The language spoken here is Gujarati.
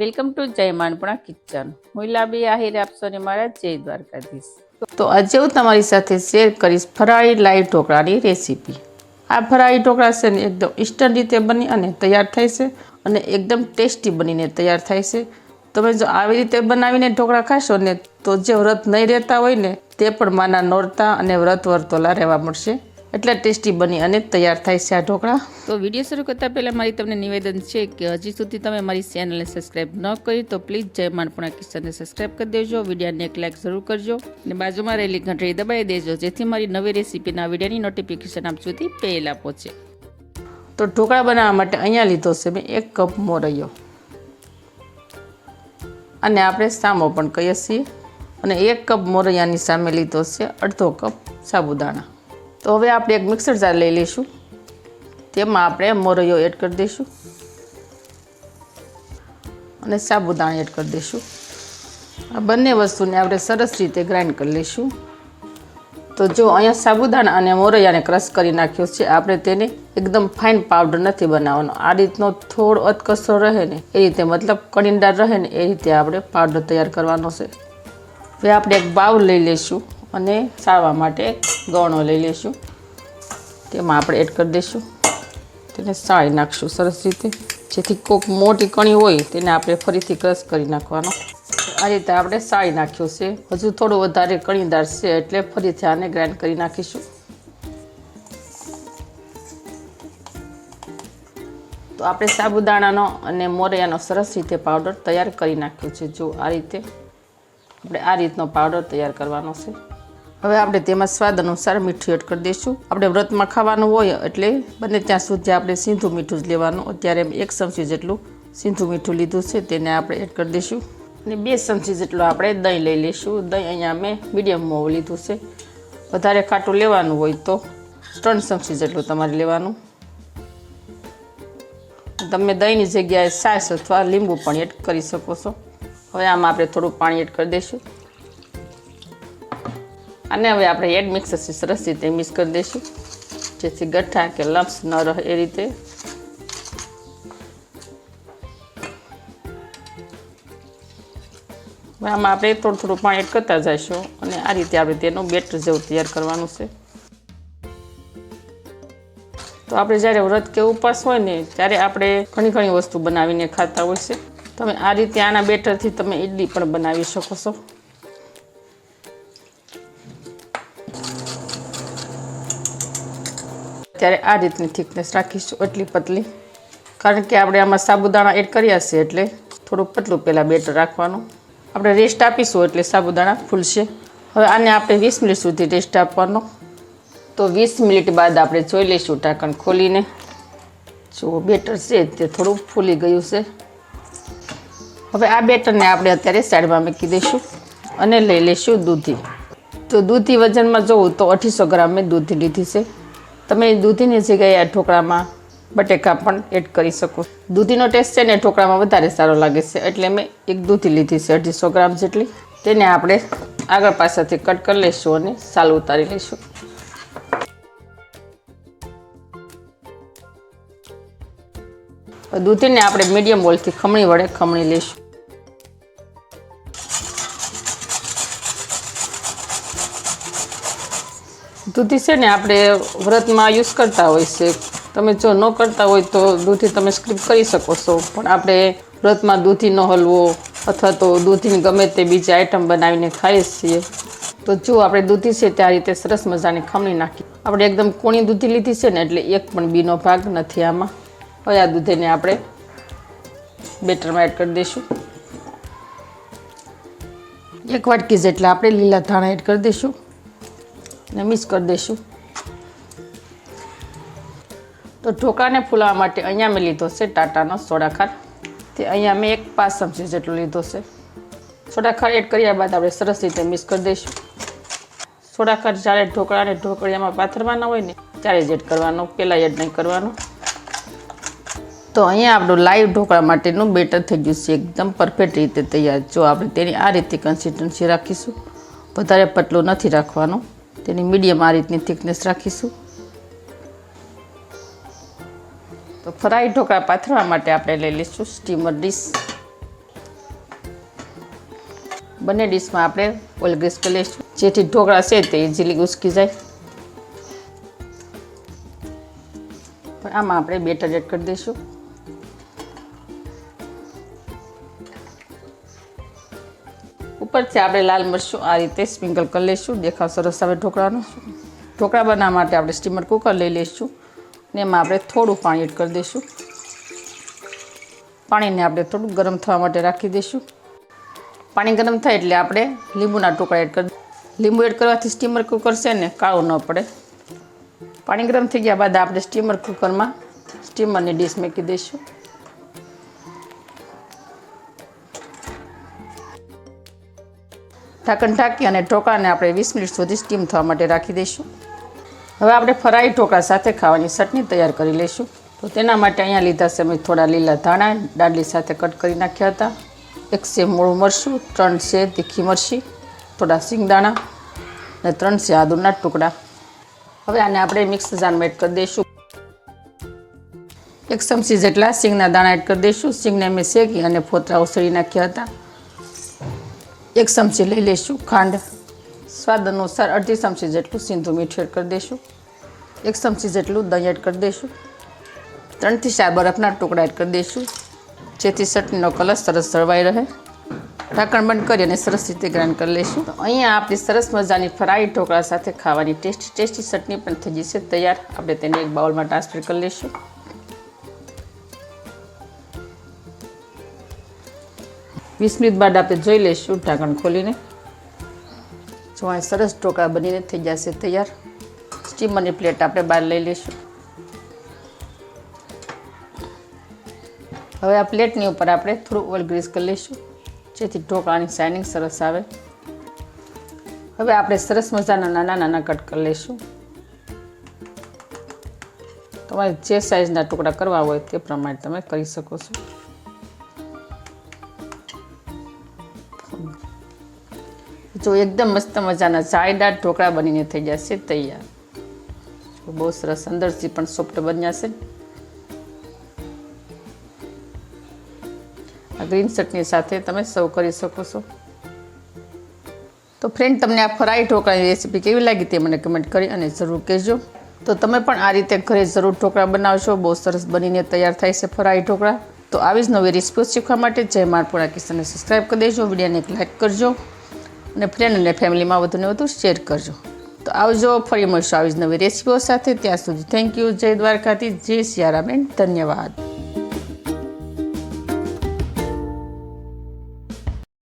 વેલકમ ટુ જય માનપણા કિચન. હું લાબી આહિર આપશો ને મારા જય દ્વારકાધીશ. તો આજે હું તમારી સાથે શેર કરીશ ફરાળી લાઈ ઢોકળાની રેસીપી. આ ફરાળી ઢોકળા છે ને એકદમ ઇન્સ્ટન્ટ રીતે બની અને તૈયાર થાય છે અને એકદમ ટેસ્ટી બનીને તૈયાર થાય છે. તમે જો આવી રીતે બનાવીને ઢોકળા ખાશો ને તો જે વ્રત નહીં રહેતા હોય ને તે પણ માના નોરતા અને વ્રત વર્તોલા રહેવા મળશે. એટલે ટેસ્ટી બની અને તૈયાર થાય છે આ ઢોકળા. તો વીડિયો શરૂ કરતાં પહેલાં મારી તમને નિવેદન છે કે હજી સુધી તમે મારી ચેનલને સબસ્ક્રાઇબ ન કરી તો પ્લીઝ જય માનપણા કિસ્સાને સબસ્ક્રાઇબ કરી દેજો વિડીયાને એક લાઇક જરૂર કરજો અને બાજુમાં રહેલી ઘંટડી દબાવી દેજો જેથી મારી નવી રેસીપીના વિડીયાની નોટિફિકેશન આપ સુધી પહેલાં પહોંચે. તો ઢોકળા બનાવવા માટે અહીંયા લીધો છે મેં એક કપ મોરૈયો. અને આપણે સામો પણ કહીએ છીએ. અને એક કપ મોરૈયાની સામે લીધો છે અડધો કપ સાબુદાણા. તો હવે આપણે એક મિક્સર જાર લઈ લઈશું. તેમાં આપણે મોરૈયો એડ કરી દઈશું. અને સાબુદાણા એડ કરી દઈશું. આ બંને વસ્તુને આપણે સરસ રીતે ગ્રાઇન્ડ કરી લઈશું. તો જો અહીંયા સાબુદાણા અને મોરૈયાને ક્રશ કરી નાખ્યો છે, આપણે તેને એકદમ ફાઇન પાવડર નથી બનાવવાનો. આ રીતનો થોડો અધકસરો રહે ને, એ રીતે મતલબ કણીદાર રહે ને, એ રીતે આપણે પાવડર તૈયાર કરવાનો છે. હવે આપણે એક બાઉલ લઈ લઈશું. અને સાળવા માટે ગણો લઈ લઈશું તેમાં આપણે એડ કરી દઈશું. તેને સાળી નાખશું સરસ રીતે. જેથી કોક મોટી કણી હોય તેને આપણે ફરીથી ક્રશ કરી નાખવાનો. આ રીતે આપણે સાળી નાખ્યું છે. હજુ થોડું વધારે કણીદાર છે એટલે ફરીથી આને ગ્રાઇન્ડ કરી નાખીશું. તો આપણે સાબુદાણાનો અને મોરૈયાનો સરસ રીતે પાવડર તૈયાર કરી નાખ્યો છે. જો આ રીતે આપણે આ રીતનો પાવડર તૈયાર કરવાનો છે. હવે આપણે તેમાં સ્વાદ અનુસાર મીઠું એડ કરી દઈશું. આપણે વ્રતમાં ખાવાનું હોય એટલે બને ત્યાં સુધી આપણે સીંધું મીઠું જ લેવાનું. અત્યારે એક ચમચી જેટલું સીંધું મીઠું લીધું છે, તેને આપણે એડ કરી દઈશું. અને બે ચમચી જેટલું આપણે દહીં લઈ લઈશું. દહીં અહીંયા મેં મીડિયમ મોવું લીધું છે. વધારે ખાટું લેવાનું હોય તો ત્રણ ચમચી જેટલું તમારે લેવાનું. તમે દહીંની જગ્યાએ છાશ અથવા લીંબુ પણ એડ કરી શકો છો. હવે આમાં આપણે થોડું પાણી એડ કરી દઈશું. અને હવે આપણે એડ મિક્સર સરસ રીતે મિક્સ કરી દઈશું. જેથી ગઠ્ઠા કે લમ્સ ન રહે એ રીતે. આમાં આપણે થોડું થોડું પાણી એડ કરતા જઈશું અને આ રીતે આપણે તેનું બેટર જેવું તૈયાર કરવાનું છે. તો આપણે જ્યારે વ્રત કે ઉપવાસ હોય ને, ત્યારે આપણે ઘણી ઘણી વસ્તુ બનાવીને ખાતા હોય છે. તમે આ રીતે આના બેટરથી તમે ઇડલી પણ બનાવી શકો છો. ત્યારે આ રીતની થિકનેસ રાખીશું, એટલી પતલી. કારણ કે આપણે આમાં સાબુદાણા એડ કર્યા છે એટલે થોડું પતલું પહેલાં બેટર રાખવાનું. આપણે રેસ્ટ આપીશું એટલે સાબુદાણા ફૂલશે. હવે આને આપણે વીસ મિનિટ સુધી રેસ્ટ આપવાનો. તો વીસ મિનિટ બાદ આપણે જોઈ લઈશું ઢાંકણ ખોલીને. જો બેટર છે તે થોડું ફૂલી ગયું છે. હવે આ બેટરને આપણે અત્યારે સાઈડમાં મૂકી દઈશું અને લઈ લઈશું દૂધી. તો દૂધી વજનમાં જોવું તો અઢીસો ગ્રામ મેં દૂધી લીધી છે. તમે દૂધીની જગ્યાએ આ ઢોકળામાં બટેકા પણ એડ કરી શકો. દૂધીનો ટેસ્ટ છે ને ઢોકળામાં વધારે સારો લાગે છે. એટલે મેં એક દૂધી લીધી છે, અઢીસો ગ્રામ જેટલી. તેને આપણે આગળ પાસેથી કટ કરી લઈશું અને સાલ ઉતારી લઈશું. દૂધીને આપણે મીડિયમ બોલથી ખમણી વડે ખમણી લઈશું. દૂધી છે ને આપણે વ્રતમાં યુઝ કરતા હોય છે. તમે જો ન કરતા હોય તો દૂધી તમે સ્કીપ કરી શકો છો. પણ આપણે વ્રતમાં દૂધીનો હલવો અથવા તો દૂધીની ગમે તે બીજી આઈટમ બનાવીને ખાઈએ છીએ. તો જો આપણે દૂધી છે તે આ રીતે સરસ મજાની ખમણી નાખી. આપણે એકદમ કોણી દૂધી લીધી છે ને એટલે એક પણ બીનો ભાગ નથી આમાં. હવે આ દૂધીને આપણે બેટરમાં એડ કરી દઈશું. એક વાટકી જેટલા આપણે લીલા ધાણા એડ કરી દઈશું. અને મિક્સ કરી દઈશું. તો ઢોકળાને ફૂલાવા માટે અહીંયા મેં લીધો છે ટાટાનો સોડાખાર. તે અહીંયા મેં એક પાંચ ચમચી જેટલો લીધો છે. સોડાખાર એડ કર્યા બાદ આપણે સરસ રીતે મિક્સ કરી દઈશું. સોડાખાર જ્યારે ઢોકળાને ઢોકળિયામાં પાથરવાના હોય ને, ત્યારે જ એડ કરવાનો પહેલાં એડ નહીં કરવાનો. તો અહીંયા આપણું લાઈવ ઢોકળા માટેનું બેટર થઈ ગયું છે, એકદમ પરફેક્ટ રીતે તૈયાર. જો આપણે તેની આ રીતે કન્સિસ્ટન્સી રાખીશું, વધારે પતલું નથી રાખવાનું. તેની મીડિયમ આ રીતની થિકનેસ રાખીશું. તો ફ્રાઈ ઢોકળા પાથરવા માટે આપણે લઈ લઈશું સ્ટીમર ડીશ બંને ડીશમાં આપણે ઓઇલ ગ્રીસ કરી લઈશું. જેથી ઢોકળા છે તે ઇઝીલી ઉસકી જાય. પણ આમાં આપણે બેટર એડ કરી દઈશું. ઉપરથી આપણે લાલ મરચું આ રીતે સ્પ્રિંકલ કરી લઈશું. દેખાવ સરસ આવે ઢોકળાનો. ઢોકળા બનાવવા માટે આપણે સ્ટીમર કુકર લઈ લઈશું ને એમાં આપણે થોડું પાણી એડ કરી દઈશું. પાણીને આપણે થોડું ગરમ થવા માટે રાખી દઈશું. પાણી ગરમ થાય એટલે આપણે લીંબુના ટુકડા એડ કરી લીંબુ એડ કરવાથી સ્ટીમર કુકર છે ને કાળું ન પડે. પાણી ગરમ થઈ ગયા બાદ આપણે સ્ટીમર કુકરમાં સ્ટીમરની ડીશ મૂકી દઈશું. ઢાંકણ ઢાંકી અને ઢોકળાને આપણે વીસ મિનિટ સુધી સ્ટીમ થવા માટે રાખી દઈશું. હવે આપણે ફરાઈ ઢોકળા સાથે ખાવાની ચટણી તૈયાર કરી લઈશું. તો તેના માટે અહીંયા લીધા છે મેં થોડા લીલા ધાણા દાંડલી સાથે કટ કરી નાખ્યા હતા. એક છે મૂળું મરચું, ત્રણ છે તીખી મરચી, થોડા સિંગદાણા અને ત્રણ છે આદુના ટુકડા. હવે આને આપણે મિક્સ જારમાં એડ કરી દઈશું. એક ચમચી જેટલા સિંગના દાણા એડ કરી દઈશું. સિંગને મેં શેકી અને ફોતરા ઉસળી નાખ્યા હતા. એક ચમચી લઈ લઈશું ખાંડ. સ્વાદ અનુસાર અડધી ચમચી જેટલું સિંધુ મીઠું એડ કરી દઈશું એક ચમચી જેટલું દહીં એડ કરી દઈશું ત્રણથી ચાર બરફના ટુકડા એડ કરી દઈશું જેથી ચટણીનો કલર સરસ જળવાઈ રહે. ઢાંકણ બંધ કરી અને સરસ રીતે ગ્રાઇન્ડ કરી લઈશું તો અહીંયા આપણી સરસ મજાની ફ્રાઈ ઢોકળા સાથે ખાવાની ટેસ્ટી ટેસ્ટી ચટણી પણ થઈ જશે તૈયાર. આપણે તેને એક બાઉલમાં ટ્રાન્સફર કરી લઈશું વીસ મિનિટ બાદ આપણે જોઈ લઈશું ઢાંકણ ખોલીને. જો આ સરસ ઢોકળા બનીને થઈ જશે તૈયાર. સ્ટીમરની પ્લેટ આપણે બહાર લઈ લઈશું. હવે આ પ્લેટની ઉપર આપણે થોડું ઓઇલ ગ્રીસ કરી લઈશું. જેથી ઢોકળાની શાઇનિંગ સરસ આવે. હવે આપણે સરસ મજાના નાના નાના કટ કરી લઈશું. તમારે જે સાઇઝના ટુકડા કરવા હોય તે પ્રમાણે તમે કરી શકો છો. જો એકદમ મસ્ત મજાના જાયદાર ઢોકળા બનીને થઈ જશે તૈયાર. બહુ સરસ અંદરથી પણ સોફ્ટ બન્યા છે. આ ગ્રીન ચટણી સાથે તમે સર્વ કરી શકો છો. તો ફ્રેન્ડ તમને આ ફ્રાઈ ઢોકળાની રેસીપી કેવી લાગી તે મને કમેન્ટ કરી અને જરૂર કહેજો. તો તમે પણ આ રીતે ઘરે જરૂર ઢોકળા બનાવશો. બહુ સરસ બનીને તૈયાર થાય છે ફ્રાઈ ઢોકળા. તો આવી જ નવી રેસીપીઓ શીખવા માટે જય મારપુરા કિશનને સબસ્ક્રાઈબ કરી દેજો, વિડીયોને એક લાઇક કરજો અને ફ્રેન્ડ અને ફેમિલીમાં વધુને વધુ શેર કરજો. તો આવજો, ફરી મળશું આવી જ નવી રેસીપીઓ સાથે. ત્યાં સુધી થેન્ક યુ જય દ્વારકાથી જય સિયારામ ધન્યવાદ.